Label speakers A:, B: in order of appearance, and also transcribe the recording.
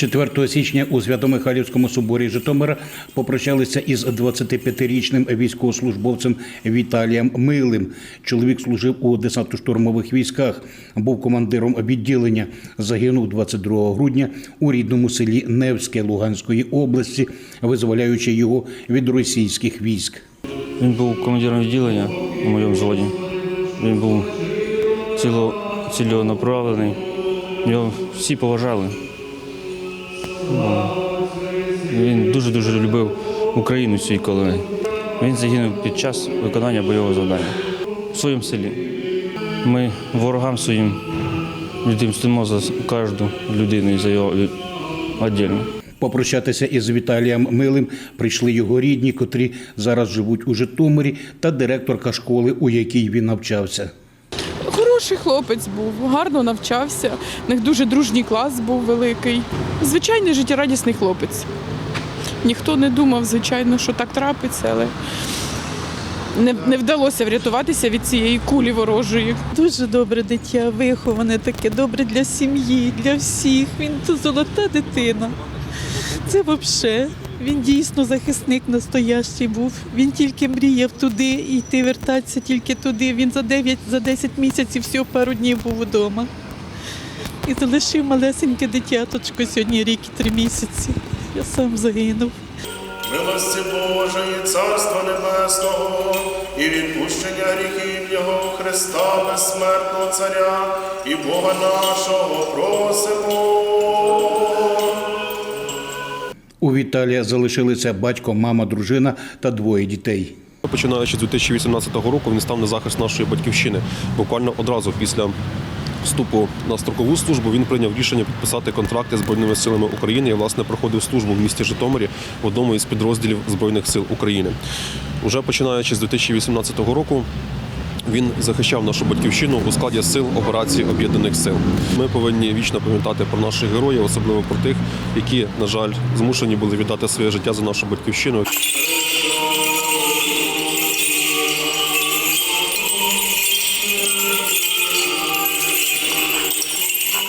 A: 4 січня у Свято-Михайлівському соборі Житомира попрощалися із 25-річним військовослужбовцем Віталієм Милим. Чоловік служив у десантно-штурмових військах, був командиром відділення. Загинув 22 грудня у рідному селі Невське Луганської області, визволяючи його від російських військ.
B: Він був командиром відділення у моєму взводі. Він був ціло, цільонаправлений. Його всі поважали. Він дуже-дуже любив Україну цій колонії. Він загинув під час виконання бойового завдання в своєму селі. Ми ворогам своїм відомстимо за кожну людину і за його віддільно.
A: Попрощатися із Віталієм Милим прийшли його рідні, котрі зараз живуть у Житомирі, та директорка школи, у якій він навчався.
C: Хороший хлопець був, гарно навчався. В них дуже дружній клас був великий. Звичайний життєрадісний хлопець. Ніхто не думав, звичайно, що так трапиться, але не, не вдалося врятуватися від цієї кулі ворожої.
D: Дуже добре дитя, виховане таке, добре для сім'ї, для всіх. Він то золота дитина. Це взагалі. Він дійсно захисник настоящий був. Він тільки мріяв туди йти, вертатися тільки туди. Він за 9, за 10 місяців всього пару днів був вдома. І залишив малесеньке дитяточко сьогодні рік і три місяці. Я сам загинув.
E: Милості Божої, Царства Небесного і відпущення гріхів Його Христа безсмертного Царя і Бога нашого просимо.
A: У Віталія залишилися батько, мама, дружина та двоє дітей.
F: Починаючи з 2018 року, він став на захист нашої батьківщини. Буквально одразу після вступу на строкову службу він прийняв рішення підписати контракти з збройними силами України і власне проходив службу в місті Житомирі в одному із підрозділів збройних сил України. Уже починаючи з 2018 року. Він захищав нашу батьківщину у складі сил операції об'єднаних сил. Ми повинні вічно пам'ятати про наших героїв, особливо про тих, які, на жаль, змушені були віддати своє життя за нашу батьківщину.